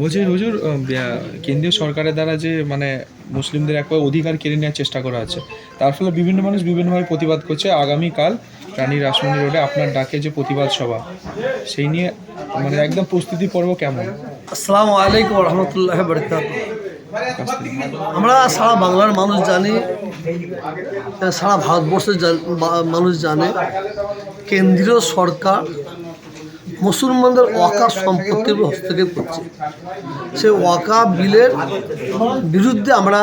বলছি, হুজুর কেন্দ্রীয় সরকারের দ্বারা যে মানে মুসলিমদের একবার অধিকার কেড়ে নেওয়ার চেষ্টা করা হচ্ছে তার ফলে বিভিন্ন মানুষ বিভিন্নভাবে প্রতিবাদ করছে। আগামীকাল রানী রাসমণি রোডে আপনার ডাকে যে প্রতিবাদ সভা, সেই নিয়ে মানে একদম প্রস্তুতি পর্ব কেমন? আসসালামু আলাইকুম রহমতুল্লাহ আমরা সারা বাংলার মানুষ জানি, সারা ভারতবর্ষের মানুষ জানে, কেন্দ্রীয় সরকার মুসলমানদের ওয়াকা সম্পত্তির উপর হস্তক্ষেপ করছে। সেই ওয়াকা বিলের বিরুদ্ধে আমরা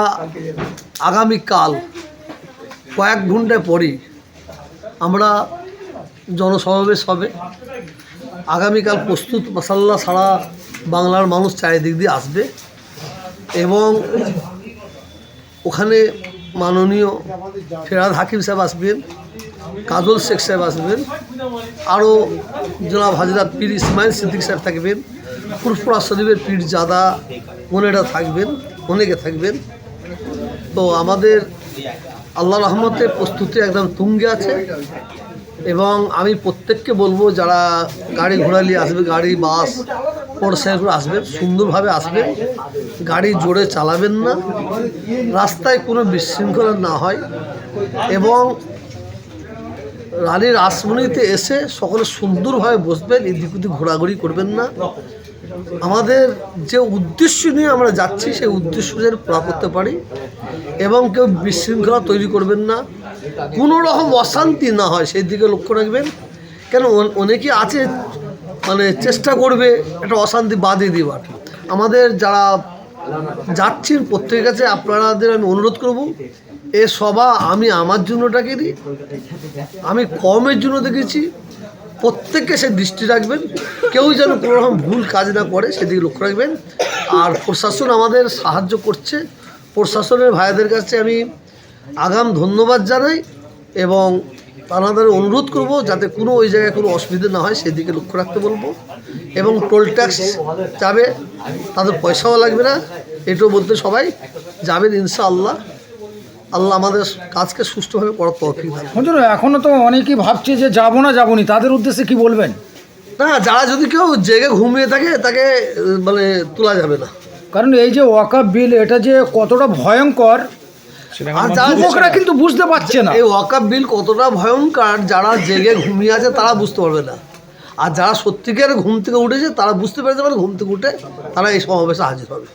আগামীকাল কয়েক ঘন্টায় পরই আমরা জনসমাবেশ হবে। আগামীকাল প্রস্তুত মাসাল্লাহ সারা বাংলার মানুষ চারিদিক দিয়ে আসবে এবং ওখানে মাননীয় ফেরাদ হাকিম সাহেব আসবেন। কাজল শেখ সাহেব আসবেন আরও জনাব হাজরা পীর ইসমাইল সিদ্দিক সাহেব থাকবেন, ফুরফুরা শরীফের পীর জাদা বোনেরা থাকবেন, অনেকে থাকবেন। তো আমাদের আল্লাহ রহমতের প্রস্তুতি একদম তুঙ্গে আছে এবং আমি প্রত্যেককে বলব, যারা গাড়ি ঘোড়া নিয়ে আসবে, গাড়ি, বাস মোটরসাইকেল আসবেন সুন্দরভাবে আসবেন গাড়ি জোরে চালাবেন না, রাস্তায় কোনো বিশৃঙ্খলা না হয় এবং রানীর আসমনিতে এসে সকলে সুন্দরভাবে বসবেন, এদিক ওদিক ঘোরাঘুরি করবেন না। আমাদের যে উদ্দেশ্য নিয়ে আমরা যাচ্ছি, সেই উদ্দেশ্য যেন পুরা করতে পারি এবং কেউ বিশৃঙ্খলা তৈরি করবেন না। কোনো রকম অশান্তি না হয়, সেই দিকে লক্ষ্য রাখবেন। কেন অনেকে আছে মানে চেষ্টা করবে একটা অশান্তি বাদে দেওয়ার। আমাদের যারা যাচ্ছেন প্রত্যেকের কাছে, আপনাদের আমি অনুরোধ করব, এ সভা আমি আমার জন্য ডাকিনি আমি কমের জন্য দেখেছি, প্রত্যেককে সে দৃষ্টি রাখবেন, কেউ যেন কোনো রকম ভুল কাজ না করে, সেদিকে লক্ষ্য রাখবেন। আর প্রশাসন আমাদের সাহায্য করছে, প্রশাসনের ভাইদের কাছে আমি আগাম ধন্যবাদ জানাই এবং তাদের অনুরোধ করব যাতে কোনো ওই জায়গায় কোনো অসুবিধা না হয় সেদিকে লক্ষ্য রাখতে বলব। এবং টোল ট্যাক্স যাবে তাদের পয়সাও লাগবে না। এটাও বলতে সবাই যাবেন ইনশাআল্লাহ। আল্লাহ আমাদের কাজকে সুষ্ঠুভাবে করার তৌফিক দান করুন। হুজুর এখনও তো অনেকেই ভাবছে যে যাব না যাবনি তাদের উদ্দেশ্যে কি বলবেন? না যারা যদি কেউ জেগে ঘুমিয়ে থাকে তাকে মানে তোলা যাবে না। কারণ এই যে ওয়াকাপ বিল এটা যে কতটা ভয়ঙ্কর যুবকরা কিন্তু বুঝতে পারছে না। এই ওয়াকাপ বিল কতটা ভয়ঙ্কর যারা জেগে ঘুমিয়ে আছে তারা বুঝতে পারবে না। আর যারা সত্যিকার ঘুম থেকে উঠেছে তারা বুঝতে পেরেছে মানে ঘুম থেকে উঠে তারা এই সমাবেশে হাজির হবে।